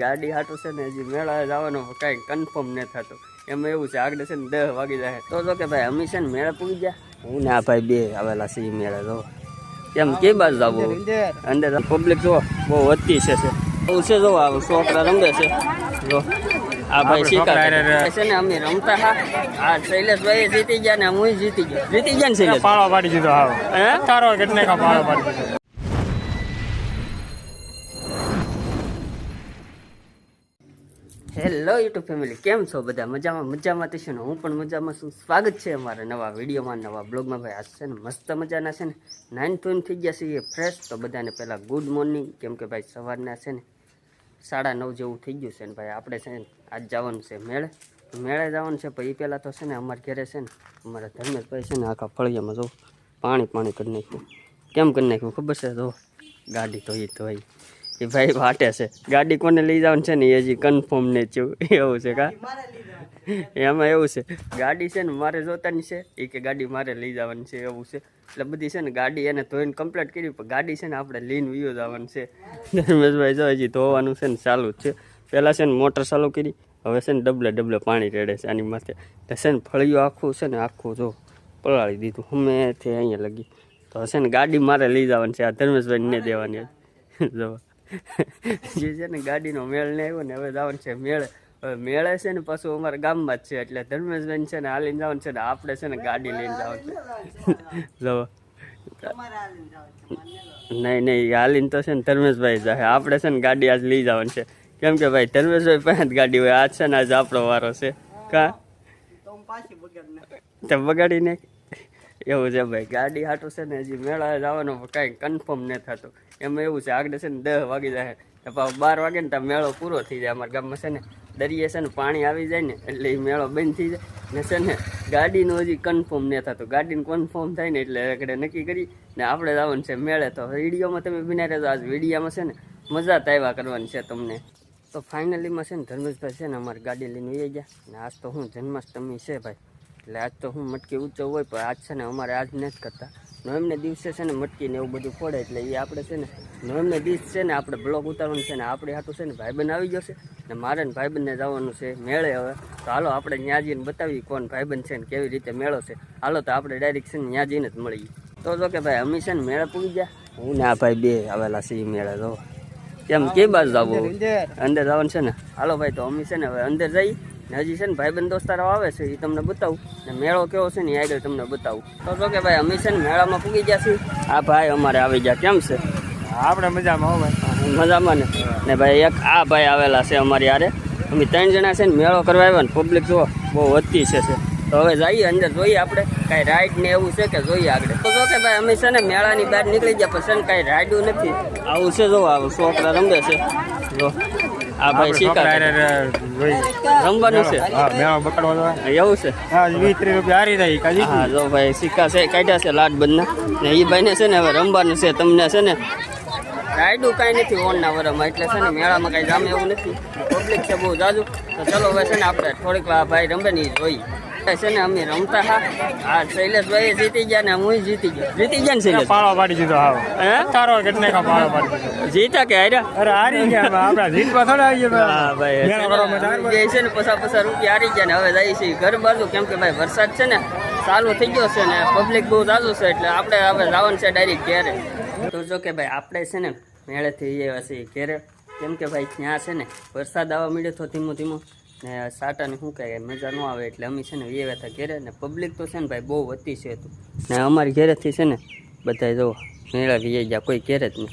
ગાડી હાટું છે ને હજી મેળા જવાનું કાંઈ કન્ફર્મ નથી થતું. એમાં એવું છે આગળ છે ને દહ વાગી જાય. તો જો કે ભાઈ અમે છે ને મેળા પૂગી ગયા. હું ને આ ભાઈ બે આવેલા છે મેળા જો. કેમ કે બાજુ જવું અંદર પબ્લિક જો બહુ વધતી છે છે. બહુ છે જો આ છોકરા રમે છે. જો આ ભાઈ શીખા છે ને અમે રમતા હા. આ શૈલેષભાઈ જીતી ગયા ને હું જીતી ગયો. જીતી ગયા ને શૈલેષ પાડો પાડી દીધો હા. તારો કેટલે પાડો પાડી દીધો? હેલો યુટ્યુબ ફેમિલી કેમ છો બધા? મજામાં? મજામાં તો છે ને? હું પણ મજામાં છું. સ્વાગત છે અમારા નવા વિડીયોમાં, નવા બ્લોગમાં. ભાઈ, આજ છે ને મસ્ત મજાના છે ને. નાઇન ટોન થઈ ગયા છે, એ ફ્રેશ તો બધાને પહેલાં ગુડ મોર્નિંગ કેમ કે ભાઈ, સવારના છે ને સાડા નવ જેવું થઈ ગયું છે ને ભાઈ. આપણે છે ને આજ જવાનું છે મેળે. મેળે જવાનું છે એ પહેલાં તો છે ને અમારા ઘરે છે ને, અમારા ધર્મેશભાઈ છે ને આખા ફળિયામાં જો પાણી પાણી કરી નાખ્યું. કેમ કરી નાખ્યું ખબર છે? જો ગાડી ધોઈ ધોઈ. એ ભાઈ વાટે છે ગાડી કોને લઈ જવાનું છે ને એ હજી કન્ફર્મ થયું એવું છે કા એમાં એવું છે ગાડી છે ને મારે જોતાની છે એ કે ગાડી મારે લઈ જવાની છે એવું છે એટલે બધી છે ને ગાડી એને ધોઈને કમ્પ્લીટ કરી પણ ગાડી છે ને આપણે લઈને વિયો જવાનું છે ધર્મેશભાઈ જો હજી ધોવાનું છે ને ચાલુ જ છે પહેલાં છે ને મોટર ચાલુ કરી હવે છે ને ડબલે ડબલે પાણી રેડે છે આની માથે એટલે છે ને ફળિયું આખું છે ને આખું જો પલાળી દીધું હમેથી અહીંયા લગી તો હશે ને ગાડી મારે લઈ જવાની છે આ ધર્મેશભાઈને દેવાની જો જે છે ને ગાડીનો મેળ ને આવ્યો ને હવે જવાનું છે મેળે. હવે મેળે છે ને પાછું અમારા ગામમાં જ છે એટલે ધર્મેશભાઈ છે ને હાલીને જવાનું છે ને આપણે છે ને ગાડી લઈને જવાનું છે. જો નહીં નહીં હાલીને તો છે ને ધર્મેશભાઈ જાય આપણે છે ને ગાડી આજ લઈ જવાની છે. કેમ કે ભાઈ ધર્મેશભાઈ પાસે જ ગાડી હોય. આજ છે ને આજ આપણો વારો છે. કા? તો બગાડી નાખ એવું છે ભાઈ, ગાડી હાટું છે ને હજી મેળા જવાનું કાંઈ કન્ફર્મ નથી થતું. એમાં એવું છે, આગળ છે ને દસ વાગી જાય. તો બાર વાગે ને ત્યાં મેળો પૂરો થઈ જાય. અમારા ગામમાં છે ને દરિયે છે ને પાણી આવી જાય ને એટલે એ મેળો બંધ થઈ જાય. ને છે ને ગાડીનું હજી કન્ફર્મ નથી થતું. ગાડીનું કન્ફર્મ થાય ને એટલે આગળ નક્કી કરી ને આપણે જવાનું છે મેળે. તો વિડીયોમાં તમે બિના રહેતો આજ વિડીયામાં છે ને મજા તાવ્યા કરવાની છે તમને. તો ફાઇનલીમાં છે ને ધર્મેશભાઈ છે ને અમારી ગાડી લઈને ઉઈ ગયા. ને આજ તો હું જન્માષ્ટમી છે ભાઈ. એટલે આજ તો હું મટકી ઊંચો હોય પણ આજ છે ને અમારે આજ નથી કરતા નોએમને દિવસે છે ને મટકી ને એવું બધું ફોડે એટલે એ આપણે છે ને નોએમને દિવસ છે ને આપણે બ્લોગ ઉતારવાનું છે ને આપણે હાટું છે ને ભાઈબંધ આવી જશે ને મારે ને ભાઈબંધને જવાનું છે મેળે હવે તો હાલો આપણે ત્યાં જઈને બતાવીએ કોણ ભાઈબંધ છે ને કેવી રીતે મેળો છે હાલો તો આપણે ડાયરેક્ટ છે ને ત્યાં જઈને જ મળીએ તો જો કે ભાઈ અમે છે ને મેળે પૂગી ગયા હું ને આ ભાઈ બે આવેલા છે એ મેળે જો કેમ કે બાજુ જવું અંદર જવાનું છે ને હાલો ભાઈ તો અમે છે ને હવે અંદર જઈ હજી છે ને ભાઈબંધ દોસ્તારો આવે છે એ તમને બતાવું. ને મેળો કેવો છે ને એ આગળ તમને બતાવું. તો જો કે ભાઈ અમે છે ને મેળામાં પૂગી ગયા છીએ. આ ભાઈ અમારે આવી ગયા. કેમ છે? આપણે મજામાં હો ભાઈ. મજામાં ને? ને ભાઈ એક આ ભાઈ આવેલા છે અમારી યારે અમે ત્રણ જણા છે ને મેળો કરવા આવ્યા ને પબ્લિક જુઓ બહુ વધતી છે છે. તો હવે જઈએ અંદર જોઈએ આપણે. કાંઈ રાઈડ ને એવું છે કે જોઈએ આગળ. તો જો કે ભાઈ અમે છે ને મેળાની બહાર નીકળી ગયા પછી છે ને કાંઈ રાઈડું નથી. આવું છે જો આવું છોકરા રમે છે. જો. આ ભાઈ શીખા રમવાનું છે. હા મેળો જવાય. એવું છે. હા વીસ ત્રીસ રૂપિયા હારી જાય કાજી હા જો ભાઈ સિક્કા છે કાઢ્યા છે લાડ બંધના ને એ ભાઈને છે ને હવે રમવાનું છે તમને છે ને રાયડું કાંઈ નથી ઓનના વરમાં. એટલે છે ને મેળામાં કાંઈ જામે એવું નથી. પબ્લિક છે બહુ જાજુ. તો ચલો હવે છે ને આપણે થોડીક વાર ભાઈ રમે ને જોઈએ. છે ને અમે રમતા હા. આ શૈલેષભાઈ જીતી ગયા ને હું જીતી ગયો. જીતી ગયા ને શૈલેષ? પાળો પાડી દીધો હાવ હે? તારો કેટલે કા પાળો પાડી દીધો? જીતા કે હાર્યા? અરે હારી ગયા આપડા જીતવા થોડા આવી ગયા હા ભાઈ. મેળો કરવા મજા જે છે ને પચાસ પચાસ રૂપિયા હારી ગયા ને હવે જાય છે ઘર બાજુ. કેમ કે ભાઈ વરસાદ છે ને ચાલુ થઈ ગયો છે ને પબ્લિક બહુ જાજુ છે એટલે આપણે હવે જવાનું છે ડાયરેક્ટ ઘેરે. તો જો કે ભાઈ આપણે છે ને મેળેથી એ હશે ઘેરે. કેમ કે ભાઈ ત્યાં છે ને વરસાદ આવવા મળ્યો તો ધીમો ધીમો. ને સાટાને શું કહે મજા ન આવે એટલે અમે છે ને એ હતા ઘેરે ને પબ્લિક તો છે ને ભાઈ બહુ વધી છે તું. ને અમારી ઘેરેથી છે ને બધા જો મેળા વી ગયા કોઈ ઘેરે જ નહીં.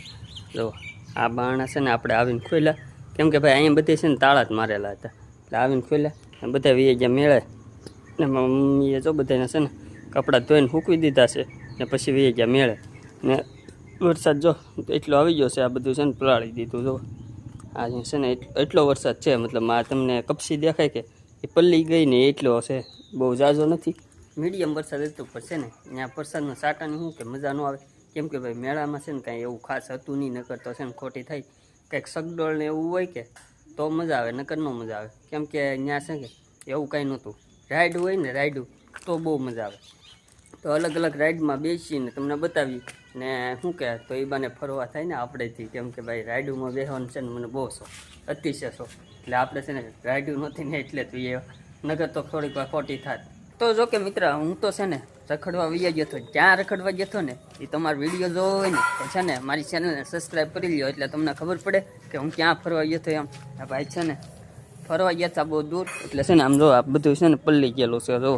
જો આ બારણા છે ને આપણે આવીને ખોલ્યા કેમ કે ભાઈ અહીંયા બધી છે ને તાળા જ મારેલા હતા. એટલે આવીને ખોલ્યા ને બધા વી ગયા મેળે ને મમ્મીએ જો બધાને છે ને કપડાં ધોઈને સૂકવી દીધા છે ને પછી વી ગયા મેળે ને વરસાદ જો એટલો આવી ગયો છે, આ બધું છે ને પલાળી દીધું, જો. આ છે ને એટ- એટલો વરસાદ છે, મતલબ આ તમને કપસી દેખાય કે એ પલ્લી ગઈ ને એટલો હશે. બહુ ઝાઝો નથી. મીડિયમ વરસાદ હતો પણ છે ને ત્યાં વરસાદનો સાટાની શું કે મજા ન આવે. કેમ કે ભાઈ મેળામાં છે ને કાંઈ એવું ખાસ હતું નહીં, નકર તો છે ને ખોટી થાય કંઈક સગડોળ ને એવું હોય કે, તો મજા આવે, નકર ન મજા આવે. કેમ કે ત્યાં છે કે એવું કાંઈ નહોતું. રાઈડ હોય ને રાઈડ, તો બહુ મજા આવે. તો અલગ અલગ રાઈડમાં બેસીને તમને બતાવી ને શું કહે તો એ બાને ફરવા થાય ને આપણેથી કેમ કે ભાઈ રાયડુમાં બેહવાનું છે ને મને બહુ શોખ, અતિશય શોખ. એટલે આપણે છે ને ગાડ્યું નથી ને એટલે તું એ નગર તો થોડીક વાર ખોટી થાત. તો જો કે મિત્ર, હું તો છે ને રખડવા વૈયા ગયો હતો. જ્યાં રખડવા ગયો હતો ને એ તમારો વીડિયો જોવો હોય ને, તો છે ને મારી ચેનલને સબસ્ક્રાઈબ કરી લ્યો, એટલે તમને ખબર પડે કે હું ક્યાં ફરવા ગયો હતો એમ. આ ભાઈ છે ને ફરવા ગયા હતા બહુ દૂર, એટલે છે ને આમ જો આ બધું છે ને પલ્લી ગયેલું છે, જો.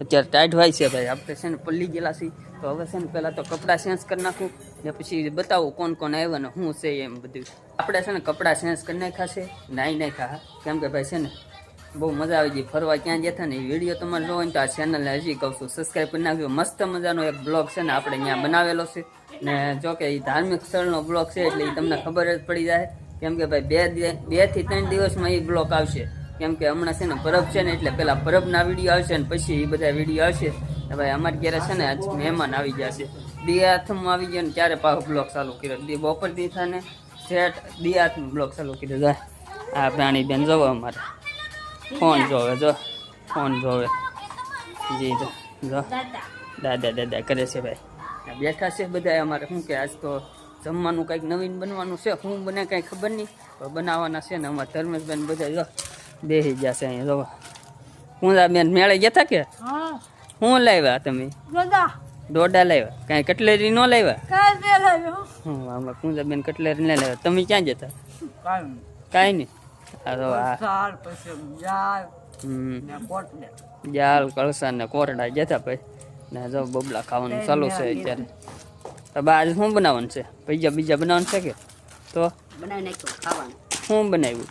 અત્યારે ટાઈટ હોય છે ભાઈ, આપણે છે ને પલ્લી ગયેલા છીએ. તો હવે છે ને પહેલાં તો કપડાં ચેન્જ કરી નાખું ને પછી બતાવું કોણ કોણ આવ્યા ને શું છે એમ બધું. આપણે છે ને કપડાં ચેન્જ કરી નાખ્યા છે નાહી નાખ્યા કેમ કે ભાઈ છે ને બહુ મજા આવી ગઈ. ફરવા ક્યાં હતા ને એ વીડિયો તમારે જોવો ને તો આ ચેનલને હજી કહું છું. સબસ્ક્રાઈબ કરી નાખજો. મસ્ત મજાનો એક બ્લોગ છે ને આપણે અહીંયા બનાવેલો છે. ને જો કે એ ધાર્મિક સ્થળનો બ્લોગ છે એટલે એ તમને ખબર જ પડી જાય. કેમ કે ભાઈ બે બેથી ત્રણ દિવસમાં એ બ્લોક આવશે. કેમ કે હમણાં છે ને પરબ છે ને એટલે પહેલાં પરબના વીડિયો આવશે ને પછી એ બધા વીડિયો આવશે. ભાઈ અમારે ઘેરે છે ને આજ મહેમાન આવી ગયા છે. દિયાથમાં આવી ગયા ને ત્યારે પાછો બ્લોગ ચાલુ કર્યો. દી બપોર દીથા ને સેટ દિયાથમાં બ્લોક ચાલુ કર્યો. જાય આ પ્રાણી બેન જોવો અમારે. ફોન જોવે, જો, ફોન જોવે. જી, જો જો. દાદા દાદા કરે છે ભાઈ. બેઠા છે બધા અમારે. શું કે આજ તો જમવાનું કંઈક નવીન બનવાનું છે. શું બને કાંઈ ખબર નહીં. તો બનાવવાના છે ને અમારા ધર્મેશબેન બધા જો બેસી ગયા છે અહીંયા જો હું બેન મેળે ગયા હતા કે? હા શું લાવ્યા તમે? દોડા લાવ્યા? કાંઈ કટલેરી ન લાવ્યા? કુંજાબેન કટલેરી ન લાવ્યા. તમે ક્યાં જતા? કાંઈ કાંઈ નહીં? પછી જાલ કળસા ને કોરડા જતા ભાઈ ને જો બબલા ખાવાનું ચાલુ છે અત્યારે. તો બા શું બનાવવાનું છે? પૈજા બીજા બનાવવાનું છે કે? તો? બનાવી નાખ્યો ખાવાનું. શું બનાવ્યું?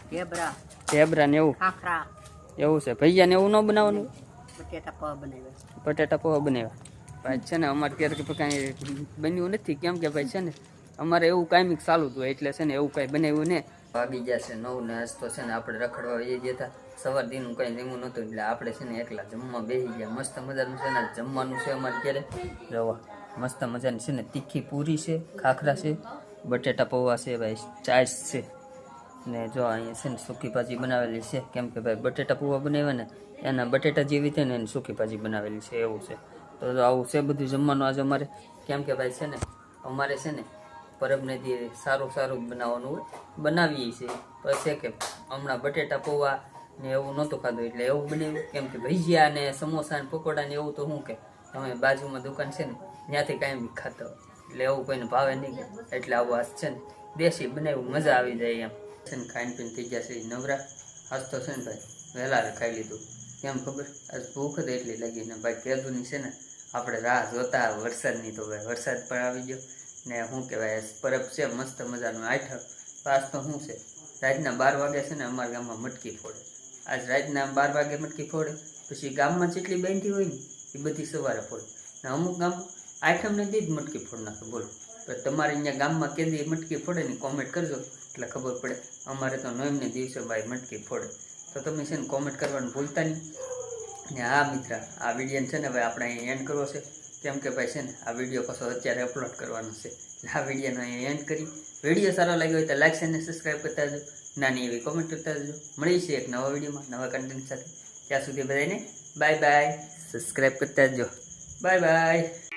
ને એવું? એવું છે. ભૈયા ને એવું ન બનાવવાનું? બટેટા પૌવા બનાવ્યા. બટેટા પૌવા બનાવ્યા. ભાઈ છે ને, અમારે ત્યારે કાંઈ બન્યું નથી. કેમ કે ભાઈ છે ને, અમારે એવું કાંઈ ચાલુ હતું એટલે છે ને, એવું કાંઈ બનાવ્યું ને. ગયા છે નવ ને હસતો છે ને, આપણે રખડવા વહી જતા સવાર દીનું કંઈ જમવું નહોતું, એટલે આપણે છે ને, એકલા જમવા બેસી ગયા. મસ્ત મજાનું છે ને જમવાનું છે અમારે ક્યારે રવા મસ્ત મજાની છે ને, તીખી પૂરી છે, ખાખરા છે, બટેટા પૌવા છે, ભાઈ ચાઈસ છે. ને જો અહીંયા છે ને સૂકી ભાજી બનાવેલી છે. કેમ કે ભાઈ બટેટા પૌવા બનાવ્યા ને, એના બટેટા જેવી છે ને એની સૂકી ભાજી બનાવેલી છે, એવું છે. તો આવું છે બધું જમવાનું આજે અમારે. કેમ કે ભાઈ છે ને, અમારે છે ને પરબને જે સારું સારું બનાવવાનું હોય, બનાવીએ છીએ. પછી કે હમણાં બટેટા પૌવા ને એવું નહોતું ખાધું, એટલે એવું બનાવ્યું. કેમ કે ભજીયા ને સમોસા ને પકોડા ને એવું તો શું કે તમે બાજુમાં દુકાન છે ને, ત્યાંથી કાંઈ બી ખાતા એટલે એવું કોઈને ભાવે નહીં. કે એટલે આવું આ છે ને, દેશી બનાવ્યું, મજા આવી જાય એમ. છે ને ખાઈને પીને થઈ છે નવરા. આજ તો છે ને ભાઈ વહેલા ખાઈ લીધું. કેમ ખબર? આજ ભૂખ જ એટલી લાગી ને ભાઈ કેદુની છે ને, આપણે રાહ જોતા વરસાદની તો ભાઈ વરસાદ પણ આવી ગયો. ને શું કહેવાય પરબ છે, મસ્ત મજાનું આઠક. પાસ તો શું છે? રાતના બાર વાગે છે ને અમારા ગામમાં મટકી ફોડે. આજ રાતના બાર વાગે મટકી ફોડે. પછી ગામમાં જેટલી બેંધી હોય ને, એ બધી સવારે ફોડે. ને અમુક ગામ આઠમને દીધ મટકી ફોડ નાખે, બોલો. તો તમારે અહીંયા ગામમાં કેદી મટકી ફોડે ને કોમેન્ટ કરજો. એટલે ખબર પડે. અમારે તો નોઈમને દિવસે ભાઈ મટકી ફોડે. તો તમે છે ને કોમેન્ટ કરવાનું ભૂલતા નહીં. ને હા મિત્ર, આ વિડીયોને છે ને ભાઈ આપણે અહીંયા એન્ડ કરવો છે. કેમ કે ભાઈ છે ને, આ વીડિયો પાછો અત્યારે અપલોડ કરવાનો છે. આ વિડીયોનો અહીંયા એન્ડ કરી. વીડિયો સારો લાગ્યો હોય તો લાઈક અને સબસ્ક્રાઈબ કરતા જજો નાની એવી કોમેન્ટ કરતા જજો છે એક નવા વિડીયોમાં, નવા કન્ટેન્ટ સાથે. ત્યાં સુધી બધાને બાય બાય સબસ્ક્રાઈબ કરતા જજો બાય બાય